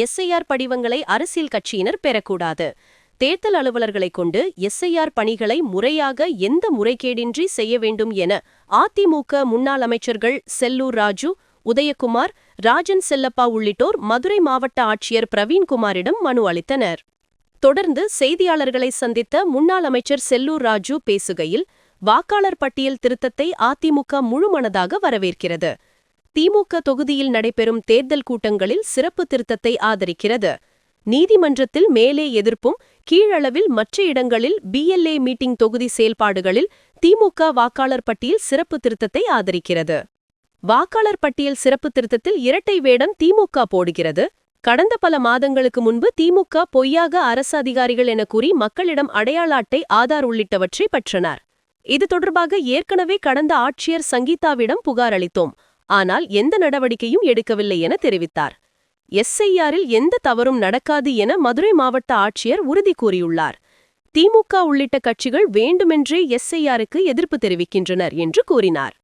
SIR படிவங்களை அரசியல் கட்சியினர் பெறக்கூடாது. தேர்தல் அலுவலர்களை கொண்டு எஸ்ஐஆர் பணிகளை முறையாக எந்த முறைகேடின்றி செய்ய வேண்டும் என அதிமுக முன்னாள் அமைச்சர்கள் செல்லூர் ராஜு உதயகுமார் ராஜன் செல்லப்பா உள்ளிட்டோர் மதுரை மாவட்ட ஆட்சியர் பிரவீன்குமாரிடம் மனு அளித்தனர். தொடர்ந்து செய்தியாளர்களை சந்தித்த முன்னாள் அமைச்சர் செல்லூர் ராஜு பேசுகையில் வாக்காளர் பட்டியல் திருத்தத்தை அதிமுக முழுமனதாக வரவேற்கிறது. திமுக தொகுதியில் நடைபெறும் தேர்தல் கூட்டங்களில் சிறப்பு திருத்தத்தை ஆதரிக்கிறது. நீதிமன்றத்தில் மேலே எதிர்ப்பும் கீழளவில் மற்ற இடங்களில் பிஎல்ஏ மீட்டிங் தொகுதி செயல்பாடுகளில் திமுக வாக்காளர் பட்டியல் சிறப்பு திருத்தத்தை ஆதரிக்கிறது. வாக்காளர் பட்டியல் சிறப்பு திருத்தத்தில் இரட்டை வேடம் திமுக போடுகிறது. கடந்த பல மாதங்களுக்கு முன்பு திமுக பொய்யாக அரசு அதிகாரிகள் என கூறி மக்களிடம் அடையாள அட்டை ஆதார் உள்ளிட்டவற்றை பற்றனர். இது தொடர்பாக ஏற்கனவே கடந்த ஆட்சியர் சங்கீதாவிடம் புகார் அளித்தோம். ஆனால் எந்த நடவடிக்கையும் எடுக்கவில்லை என தெரிவித்தார். எஸ்ஐஆரில் எந்த தவறும் நடக்காது என மதுரை மாவட்ட ஆட்சியர் உறுதி கூறியுள்ளார். திமுக உள்ளிட்ட கட்சிகள் வேண்டுமென்றே எஸ்ஐஆருக்கு எதிர்ப்பு தெரிவிக்கின்றனர் என்று கூறினார்.